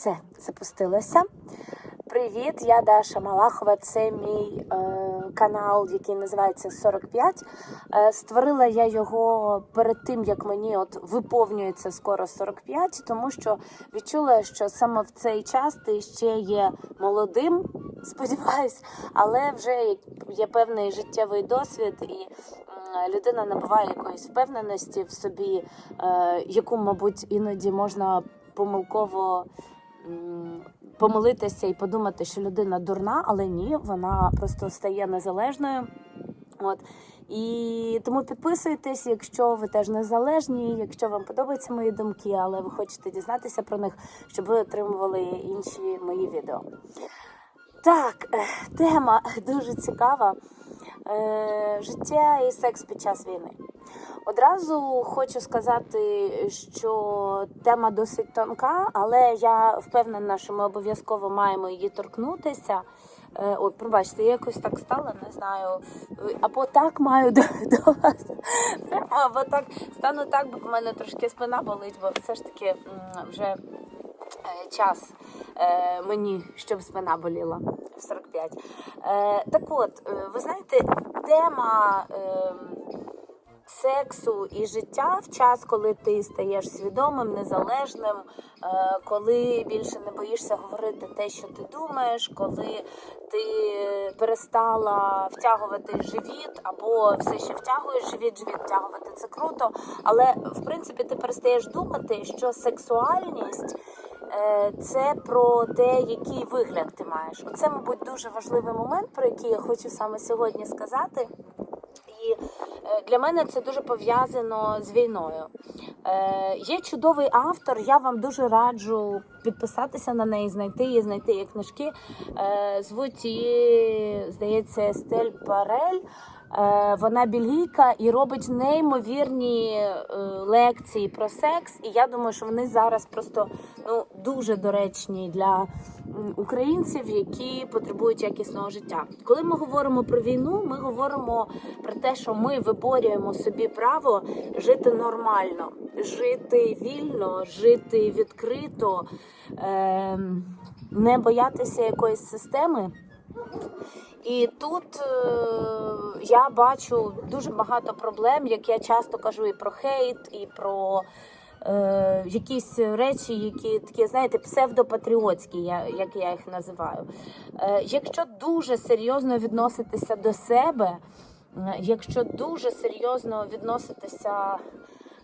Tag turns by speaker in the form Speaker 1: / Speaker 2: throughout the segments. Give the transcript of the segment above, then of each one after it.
Speaker 1: Все, запустилося. Привіт, я Даша Малахова. Це мій е, канал, який називається 45. Е, створила я його перед тим, як мені от виповнюється скоро 45, тому що відчула, що саме в цей час ти ще є молодим, сподіваюсь, але вже є певний життєвий досвід і людина набуває якоїсь впевненості в собі, е, яку, мабуть, іноді можна помилково помилитися і подумати, що людина дурна, але ні, вона просто стає незалежною. От. І тому підписуйтесь, якщо ви теж незалежні, якщо вам подобаються мої думки, але ви хочете дізнатися про них, щоб ви отримували інші мої відео. Так, е, тема дуже цікава. Е, Життя і секс під час війни. Одразу хочу сказати, що тема досить тонка, але я впевнена, що ми обов'язково маємо її торкнутися. Е, От, пробачте, я якось так стала, не знаю. Або так маю до, до вас, або так стану так, бо в мене трошки спина болить, бо все ж таки вже е, час е, мені, щоб спина боліла в 45. Е, так от, ви знаєте, тема. Сексу і життя в час, коли ти стаєш свідомим, незалежним, е, коли більше не боїшся говорити те, що ти думаєш, коли ти перестала втягувати живіт, або все ще втягуєш живіт, живіт втягувати це круто. Але в принципі ти перестаєш думати, що сексуальність. е, Це про те, який вигляд ти маєш. Оце, мабуть, дуже важливий момент, про який я хочу саме сьогодні сказати. Е, для мене це дуже пов'язано з війною. Е, є чудовий автор, я вам дуже раджу підписатися на неї, знайти її, знайти її книжки. Е, звуть її, здається, Стель Парель. Е, вона бельгійка і робить неймовірні е, лекції про секс. І я думаю, що вони зараз просто ну дуже доречні для українців, які потребують якісного життя. Коли ми говоримо про війну, ми говоримо про те, що ми виборюємо собі право жити нормально, жити вільно, жити відкрито, е, не боятися якоїсь системи. І тут е, я бачу дуже багато проблем, як я часто кажу, і про хейт, і про е, якісь речі, які такі, знаєте, псевдопатріотські, я, як я їх називаю. Е, якщо дуже серйозно відноситися до себе, е, якщо дуже серйозно відноситися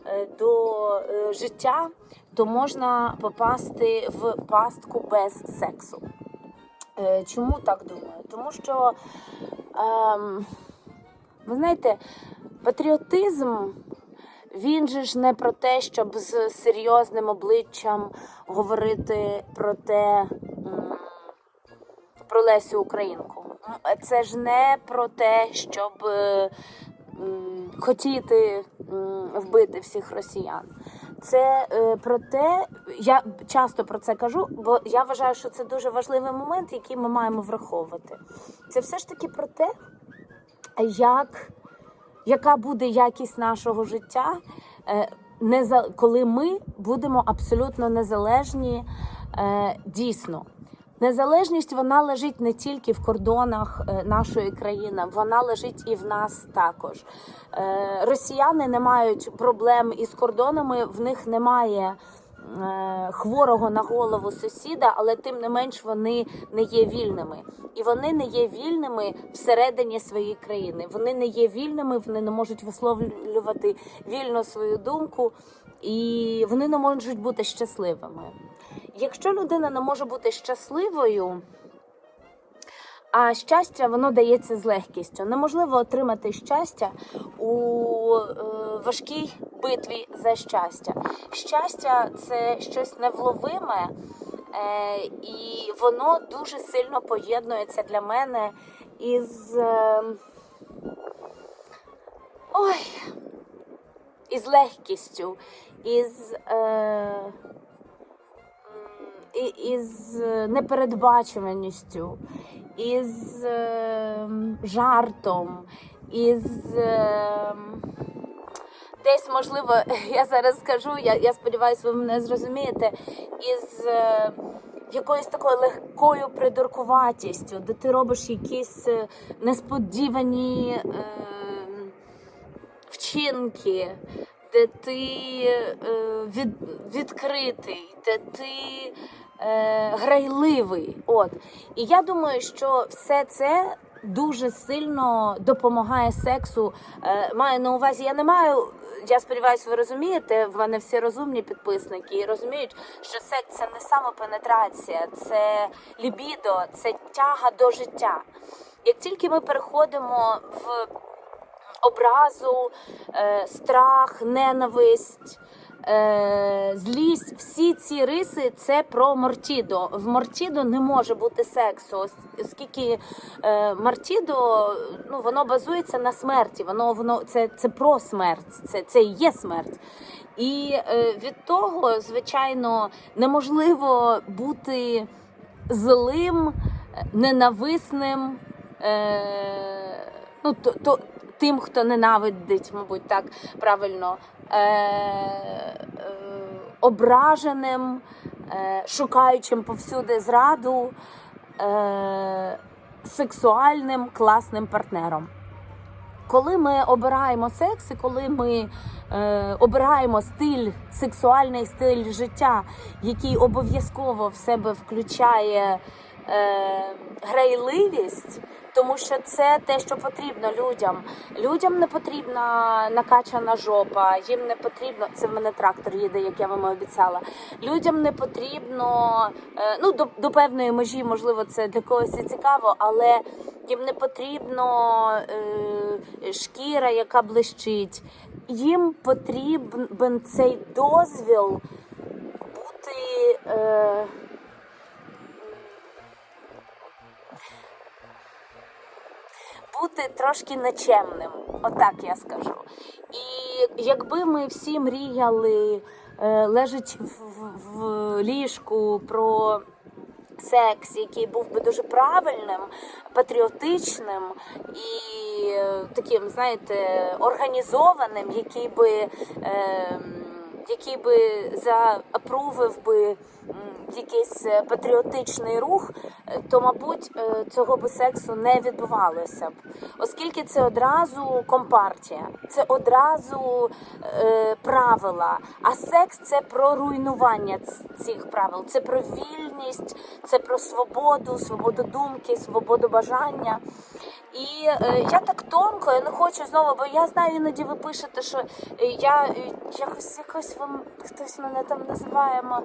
Speaker 1: е, до життя, то можна попасти в пастку без сексу. Е, Чому так думаю? Тому що, ем, ви знаєте, патріотизм, він же ж не про те, щоб з серйозним обличчям говорити про те, про Лесю Українку. Це ж не про те, щоб хотіти вбити всіх росіян. Це е, про те, я часто про це кажу, бо я вважаю, що це дуже важливий момент, який ми маємо враховувати. Це все ж таки про те, як, яка буде якість нашого життя, е, неза- коли ми будемо абсолютно незалежні е, дійсно. Незалежність вона лежить не тільки в кордонах е, нашої країни, вона лежить і в нас також. Е, Росіяни не мають проблем із кордонами, в них немає е, хворого на голову сусіда, але тим не менш вони не є вільними. І вони не є вільними всередині своєї країни. Вони не є вільними, вони не можуть висловлювати вільно свою думку, і вони не можуть бути щасливими. Якщо людина не може бути щасливою, а щастя воно дається з легкістю. Неможливо отримати щастя у е, важкій битві за щастя. Щастя це щось невловиме, е, і воно дуже сильно поєднується для мене із. Е, ой, із легкістю, із. Із непередбачуваністю, із е, жартом, із е, десь можливо, я зараз скажу, я, я сподіваюся, ви мене зрозумієте, із е, якоюсь такою легкою придуркуватістю, де ти робиш якісь е, несподівані е, вчинки, де ти е, від, відкритий, де ти е, грайливий. От. І я думаю, що все це дуже сильно допомагає сексу. Е, маю на увазі, я не маю. Я сподіваюся, ви розумієте. В мене всі розумні підписники і розуміють, що секс це не самопенетрація, це лібідо, це тяга до життя. Як тільки ми переходимо в образу, е, страх, ненависть, злість. Всі ці риси це про Мортідо. В Мортідо не може бути сексу, оскільки е, Мортідо ну, воно базується на смерті. Воно воно це, це про смерть, це, це і є смерть. І е, від того, звичайно, неможливо бути злим, е, ненависним. Е, ну, то, то, тим, хто ненавидить, мабуть, так правильно, е, е, ображеним, е, шукаючим повсюди зраду, е, сексуальним класним партнером. Коли ми обираємо секс, і коли ми е, обираємо стиль, сексуальний стиль життя, який обов'язково в себе включає грайливість, тому що це те, що потрібно людям. Людям не потрібна накачана жопа, їм не потрібно. Це в мене трактор їде, як я вам обіцяла. Людям не потрібно е, ну до, до певної межі, можливо, це для когось і цікаво, але їм не потрібно е, шкіра, яка блищить. Їм потрібен цей дозвіл бути. Е, бути трошки нечемним, отак я скажу. І якби ми всі мріяли, е, лежачи в, в, ліжку про секс, який був би дуже правильним, патріотичним і е, таким, знаєте, організованим, який би. Е, який би заапрувив би якийсь е, патріотичний рух, е, то мабуть е, цього би сексу не відбувалося б, оскільки це одразу компартія, це одразу е, правила. А секс це про руйнування цих правил, це про вільність, це про свободу, свободу думки, свободу бажання. І е, я так тонко, я не хочу знову, бо я знаю, іноді ви пишете, що я якось якось вам хтось мене там називає ма-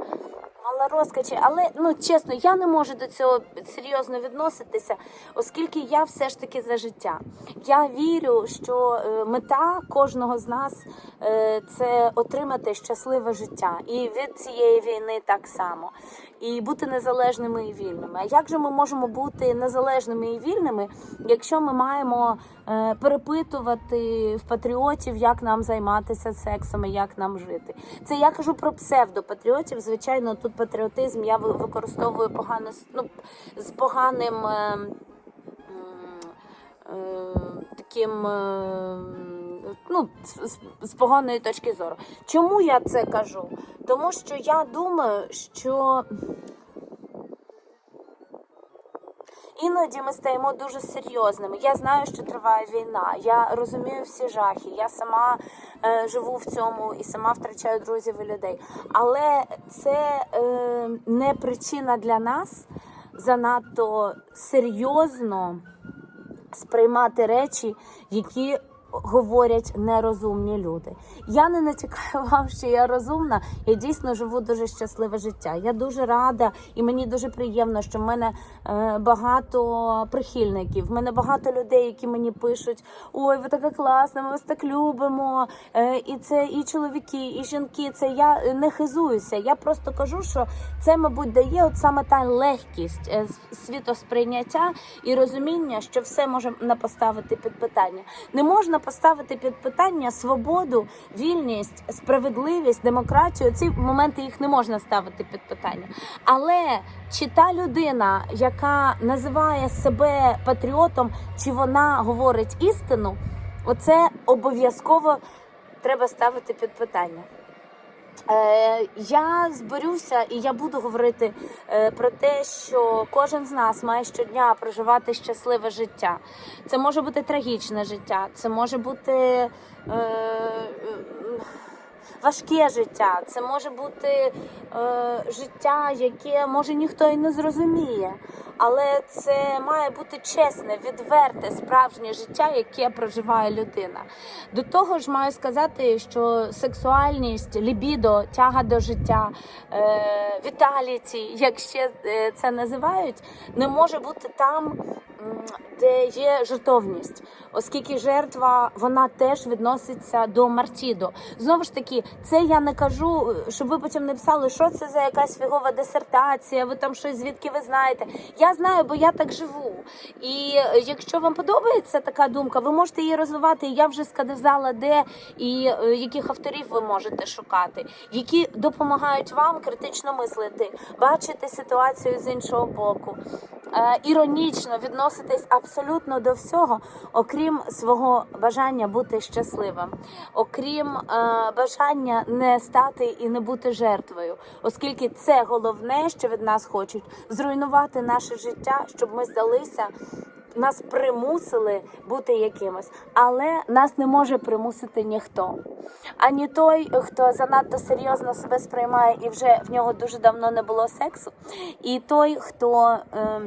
Speaker 1: мала розкачі. Але ну чесно, я не можу до цього серйозно відноситися, оскільки я все ж таки за життя. Я вірю, що е, мета кожного з нас е, це отримати щасливе життя, і від цієї війни так само. І бути незалежними і вільними. А як же ми можемо бути незалежними і вільними, якщо ми маємо е, перепитувати в патріотів, як нам займатися сексом і як нам жити? Це я кажу про псевдопатріотів. Звичайно, тут патріотизм я використовую погано с- ну, з поганим. е, е, Таким е, ну, з, з- поганої точки зору. Чому я це кажу? Тому що я думаю, що іноді ми стаємо дуже серйозними. Я знаю, що триває війна. Я розумію всі жахи. Я сама е, живу в цьому і сама втрачаю друзів і людей. Але це е, не причина для нас занадто серйозно сприймати речі, які говорять нерозумні люди. Я не натякаю вам, що я розумна. Я дійсно живу дуже щасливе життя. Я дуже рада, і мені дуже приємно, що в мене е, багато прихильників. В мене багато людей, які мені пишуть: ой, ви така класна, ми вас так любимо. Е, і це і чоловіки, і жінки. Це я не хизуюся. Я просто кажу, що це, мабуть, дає от саме та легкість е, світосприйняття і розуміння, що все можна поставити під питання. Не можна поставити під питання свободу, вільність, справедливість, демократію. Ці моменти їх не можна ставити під питання. Але чи та людина, яка називає себе патріотом, чи вона говорить істину, оце обов'язково треба ставити під питання. Е, я зберуся і я буду говорити е, про те, що кожен з нас має щодня проживати щасливе життя. Це може бути трагічне життя, це може бути е, е, важке життя, це може бути е, життя, яке може ніхто і не зрозуміє. Але це має бути чесне, відверте, справжнє життя, яке проживає людина. До того ж, маю сказати, що сексуальність, лібідо, тяга до життя, е, віталіті, як ще е, це називають, не може бути там, де є жертовність, оскільки жертва вона теж відноситься до мартідо. Знову ж таки, це я не кажу, щоб ви потім не писали, що це за якась фігова дисертація, ви там щось звідки ви знаєте. Я знаю, бо я так живу. І якщо вам подобається така думка, ви можете її розвивати. Я вже сказала, де і е, яких авторів ви можете шукати, які допомагають вам критично мислити, бачити ситуацію з іншого боку, е, іронічно відноситись абсолютно до всього, окрім свого бажання бути щасливим, окрім е, бажання не стати і не бути жертвою, оскільки це головне, що від нас хочуть зруйнувати наше життя, щоб ми здалися. Нас примусили бути якимось, але нас не може примусити ніхто. Ані той, хто занадто серйозно себе сприймає і вже в нього дуже давно не було сексу, і той, хто. Е,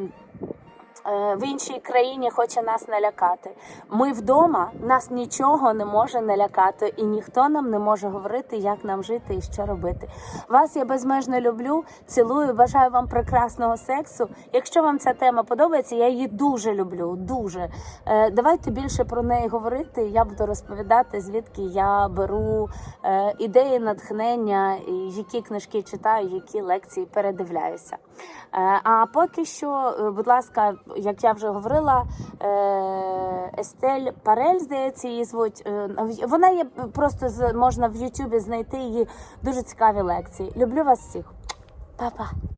Speaker 1: в іншій країні хоче нас налякати. Ми вдома нас нічого не може налякати, і ніхто нам не може говорити, як нам жити і що робити. Вас я безмежно люблю, цілую, бажаю вам прекрасного сексу. Якщо вам ця тема подобається, я її дуже люблю. Дуже Е, давайте більше про неї говорити. Я буду розповідати, звідки я беру е, ідеї, натхнення, які книжки читаю, які лекції передивляюся. Е, а поки що, е, будь ласка, як я вже говорила, е, Естель Парель, здається, її звуть. Е, Вона є просто можна в Ютубі знайти її дуже цікаві лекції. Люблю вас всіх. Па-па.